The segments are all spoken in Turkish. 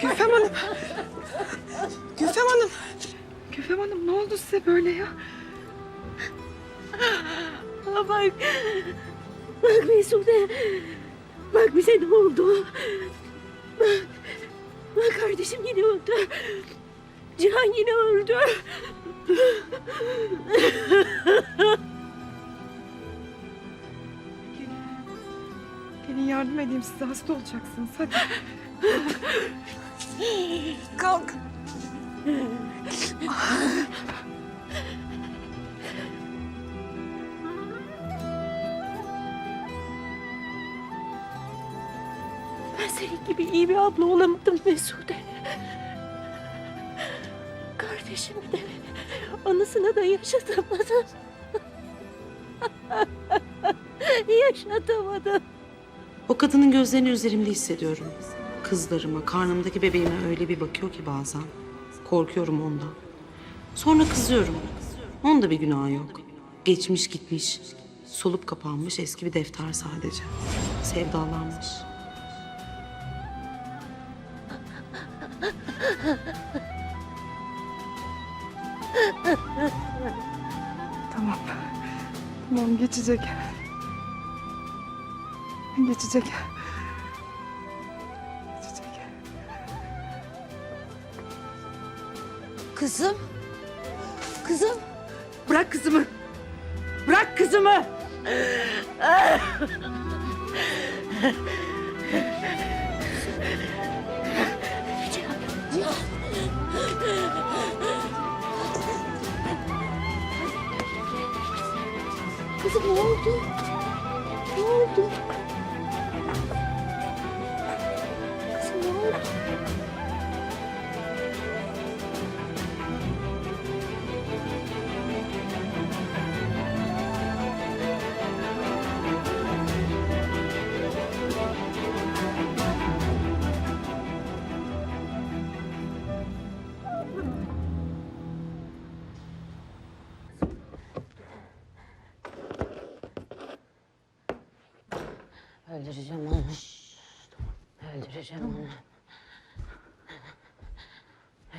Gülfem Hanım. Gülfem Hanım. Gülfem Hanım ne oldu size böyle ya? Aa, bak. Bak Mesude. Bak bize ne oldu. Bak. Bak kardeşim yine öldü. Cihan yine öldü. Yardım edeyim size hasta olacaksınız hadi. Kalk. Ben senin gibi iyi bir abla olamadım Mesude. Kardeşimi de anısını da yaşatamadım. yaşatamadım. O kadının gözlerini üzerimde hissediyorum. Kızlarıma, karnımdaki bebeğime öyle bir bakıyor ki bazen. Korkuyorum ondan. Sonra kızıyorum. Onda bir günah yok. Geçmiş gitmiş. Solup kapanmış eski bir defter sadece. Sevdalanmış. Tamam. Tamam geçecek. Geçecek. Geçecek. Kızım. Kızım. Bırak kızımı. Bırak kızımı. Kızım ne oldu? Öldüreceğim onu. Öldüreceğim onu.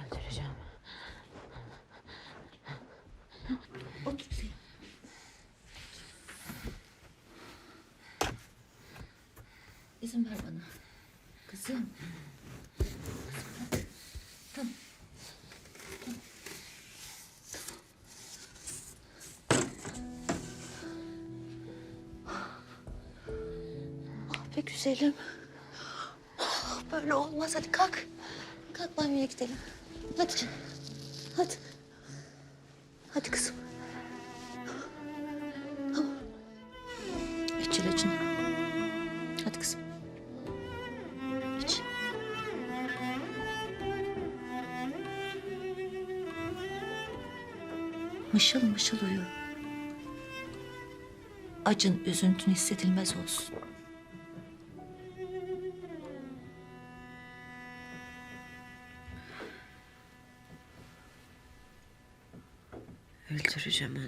Öldüreceğim. İzin ver bana. Kızım. Tamam. Be güzelim. Ah, Böyle olmaz. Hadi kalk. Kalk banyoya gidelim. Hadi canım. Hadi. Hadi kızım. Tamam. İç ilacını. Hadi kızım. İç. Mışıl mışıl uyu. Acın, üzüntün hissedilmez olsun. Öldüreceğim onu.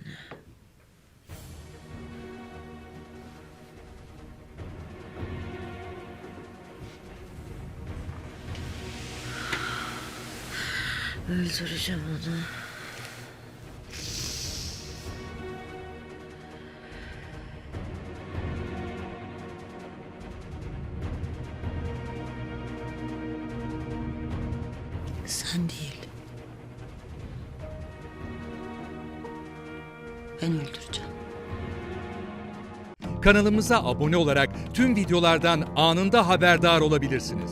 Öldüreceğim onu. Sen değil. Ben öldüreceğim. Kanalımıza abone olarak tüm videolardan anında haberdar olabilirsiniz.